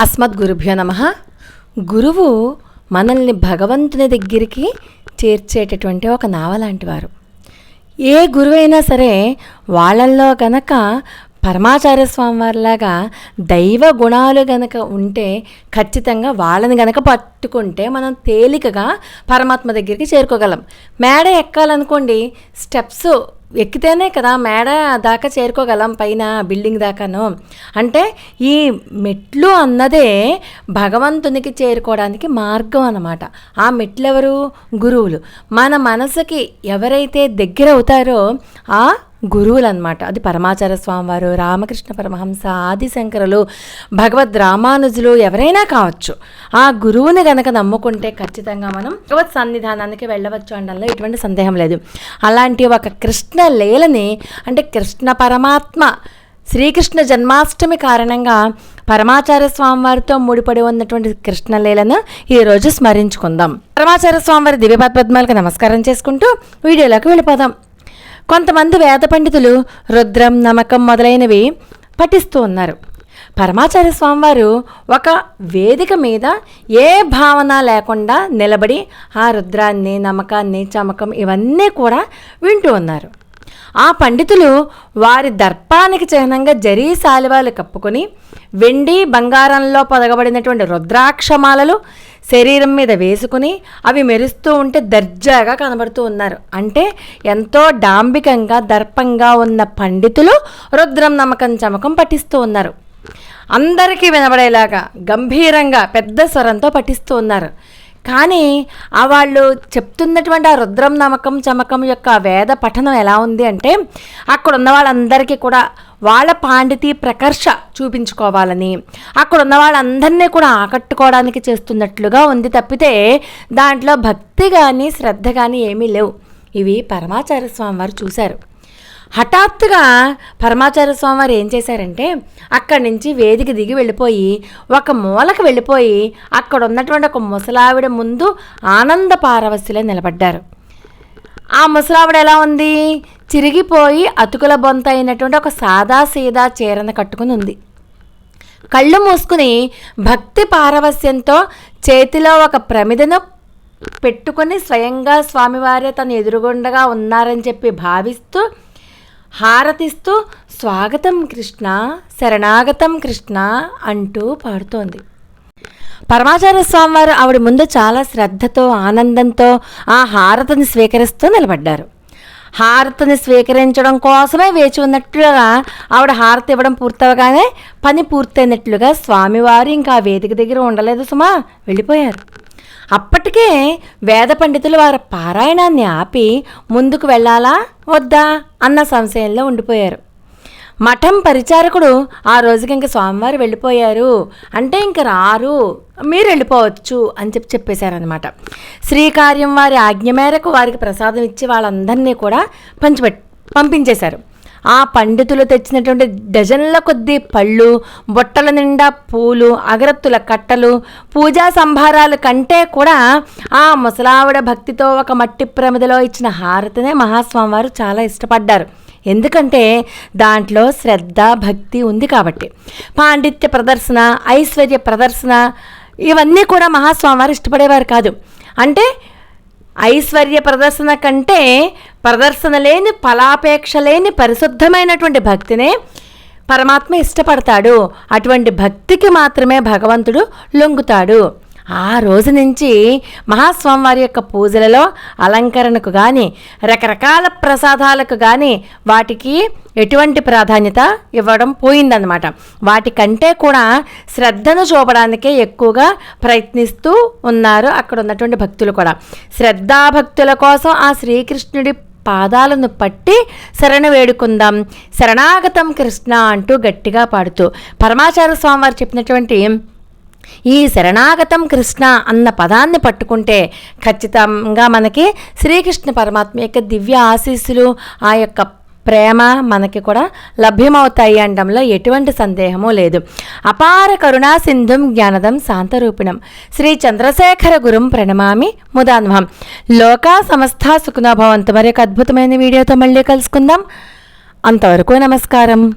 అస్మద్ గురుభ్యో నమ. గురువు మనల్ని భగవంతుని దగ్గరికి చేర్చేటటువంటి ఒక నావ లాంటి వారు. ఏ గురువైనా సరే వాళ్ళల్లో గనక పరమాచార్య స్వామి వారిలాగా దైవ గుణాలు గనక ఉంటే ఖచ్చితంగా వాళ్ళని గనక పట్టుకుంటే మనం తేలికగా పరమాత్మ దగ్గరికి చేరుకోగలం. మేడ ఎక్కాలనుకోండి స్టెప్స్ ఎక్కితేనే కదా మేడ దాకా చేరుకోగలం పైన బిల్డింగ్ దాకాను. అంటే ఈ మెట్లు అన్నదే భగవంతునికి చేరుకోవడానికి మార్గం అన్నమాట. ఆ మెట్లు ఎవరు గురువులు. మన మనసుకి ఎవరైతే దగ్గర అవుతారో ఆ గురువులు అనమాట అది పరమాచార్య స్వామివారు రామకృష్ణ పరమహంస ఆదిశంకరులు భగవద్ రామానుజులు ఎవరైనా కావచ్చు. ఆ గురువుని గనక నమ్ముకుంటే ఖచ్చితంగా మనం భగవత్ సన్నిధానానికి వెళ్ళవచ్చు అనడంలో ఎటువంటి సందేహం లేదు. అలాంటి ఒక కృష్ణ లీలని అంటే కృష్ణ పరమాత్మ శ్రీకృష్ణ జన్మాష్టమి కారణంగా పరమాచార్య స్వామివారితో ముడిపడి ఉన్నటువంటి కృష్ణలీలను ఈరోజు స్మరించుకుందాం. పరమాచార్య స్వామివారి దివ్యపద్మాలకు నమస్కారం చేసుకుంటూ వీడియోలోకి వెళ్ళిపోదాం. కొంతమంది వేద పండితులు రుద్రం నమకం మొదలైనవి పఠిస్తూ ఉన్నారు. పరమాచార్య స్వామివారు ఒక వేదిక మీద ఏ భావన లేకుండా నిలబడి ఆ రుద్రాన్ని నమ్మకాన్ని చమకం ఇవన్నీ కూడా వింటూ ఉన్నారు. ఆ పండితులు వారి దర్పానికి చిహ్నంగా జరీ శాలివాలు కప్పుకొని వెండి బంగారంలో పొదగబడినటువంటి రుద్రాక్షమాలలు శరీరం మీద వేసుకుని అవి మెరుస్తూ ఉంటే దర్జాగా కనబడుతూ ఉన్నారు. అంటే ఎంతో డాంబికంగా దర్పంగా ఉన్న పండితులు రుద్రం నమ్మకం చమకం పఠిస్తూ ఉన్నారు. అందరికీ వినబడేలాగా గంభీరంగా పెద్ద స్వరంతో పఠిస్తూ ఉన్నారు. కానీ ఆ వాళ్ళు చెప్తున్నటువంటి ఆ రుద్రం నమ్మకం చమకం యొక్క వేద పఠనం ఎలా ఉంది అంటే అక్కడ ఉన్న వాళ్ళందరికీ కూడా వాళ్ళ పాండితి ప్రకర్ష చూపించుకోవాలని. అక్కడ ఉన్న వాళ్ళందరినీ కూడా ఆకట్టుకోవడానికి చేస్తున్నట్లుగా ఉంది తప్పితే దాంట్లో భక్తి కానీ శ్రద్ధ కానీ ఏమీ లేవు. ఇవి పరమాచార్య స్వామి వారు చూశారు. హఠాత్తుగా పరమాచార్య స్వామివారు ఏం చేశారంటే అక్కడి నుంచి వేదిక దిగి వెళ్ళిపోయి ఒక మూలకు వెళ్ళిపోయి అక్కడ ఉన్నటువంటి ఒక ముసలావిడ ముందు ఆనంద పారవస్యలో నిలబడ్డారు. ఆ ముసలావిడ ఎలా ఉంది? చిరిగిపోయి అతుకుల బొంత అయినటువంటి ఒక సాదా సీదా చీరను కట్టుకుని ఉంది. కళ్ళు మూసుకుని భక్తి పారవస్యంతో చేతిలో ఒక ప్రమిదను పెట్టుకొని స్వయంగా స్వామివారే తను ఎదురుగుండగా ఉన్నారని చెప్పి భావిస్తూ హారతిస్తూ స్వాగతం కృష్ణ శరణాగతం కృష్ణ అంటూ పాడుతోంది. పరమాచార్య స్వామివారు ఆవిడ ముందు చాలా శ్రద్ధతో ఆనందంతో ఆ హారతిని స్వీకరిస్తూ నిలబడ్డారు. హారతిని స్వీకరించడం కోసమే వేచి ఉన్నట్లుగా ఆవిడ హారతి ఇవ్వడం పూర్తవగానే పని పూర్తయినట్లుగా స్వామివారు ఇంకా వేదిక దగ్గర ఉండలేదు సుమా వెళ్ళిపోయారు. అప్పటికే వేద పండితులు వారి పారాయణాన్ని ఆపి ముందుకు వెళ్ళాలా? వద్దా? అన్న సంశయంలో ఉండిపోయారు. మఠం పరిచారకుడు ఆ రోజుకి ఇంక స్వామివారు వెళ్ళిపోయారు. అంటే ఇంక రారు. మీరు వెళ్ళిపోవచ్చు అని చెప్పి చెప్పేశారనమాట శ్రీకార్యం వారి ఆజ్ఞ మేరకు వారికి ప్రసాదం ఇచ్చి వాళ్ళందరినీ కూడా పంచిపెట్ పంపించేశారు. ఆ పండితులు తెచ్చినటువంటి డజన్ల కొద్దీ పళ్ళు బొట్టల నిండా పూలు అగరత్తుల కట్టలు పూజా సంభారాలు కంటే కూడా ఆ ముసలావిడ భక్తితో ఒక మట్టి ప్రమిదలో ఇచ్చిన హారతినే మహాస్వామివారు చాలా ఇష్టపడ్డారు. ఎందుకంటే దాంట్లో శ్రద్ధ భక్తి ఉంది కాబట్టి. పాండిత్య ప్రదర్శన ఐశ్వర్య ప్రదర్శన ఇవన్నీ కూడా మహాస్వామివారు ఇష్టపడేవారు కాదు. అంటే ఐశ్వర్య ప్రదర్శన కంటే ప్రదర్శన లేని ఫలాపేక్ష లేని పరిశుద్ధమైనటువంటి భక్తినే పరమాత్మ ఇష్టపడతాడు. అటువంటి భక్తికి మాత్రమే భగవంతుడు లొంగుతాడు. ఆ రోజు నుంచి మహాస్వామివారి యొక్క పూజలలో అలంకరణకు కానీ రకరకాల ప్రసాదాలకు కానీ వాటికి ఎటువంటి ప్రాధాన్యత ఇవ్వడం పోయిందనమాట వాటికంటే కూడా శ్రద్ధను చూపడానికే ఎక్కువగా ప్రయత్నిస్తూ ఉన్నారు అక్కడ ఉన్నటువంటి భక్తులు కూడా. శ్రద్ధాభక్తుల కోసం ఆ శ్రీకృష్ణుడి పాదాలను పట్టి శరణ వేడుకుందాం. శరణాగతం కృష్ణ అంటూ గట్టిగా పాడుతూ పరమాచార్య స్వామివారు చెప్పినటువంటి ఈ శరణాగతం కృష్ణ అన్న పదాన్ని పట్టుకుంటే ఖచ్చితంగా మనకి శ్రీకృష్ణ పరమాత్మ యొక్క దివ్య ఆశీస్సులు ఆ యొక్క ప్రేమ మనకి కూడా లభ్యమవుతాయి అనడంలో ఎటువంటి సందేహము లేదు. అపార కరుణా సింధుం జ్ఞానదం శాంతరూపిణం. శ్రీ చంద్రశేఖర గురుం ప్రణమామి ముదాన్వహం. లోకా సమస్త సుఖనభవంతు మరి ఒక అద్భుతమైన వీడియోతో మళ్ళీ కలుసుకుందాం. అంతవరకు నమస్కారం.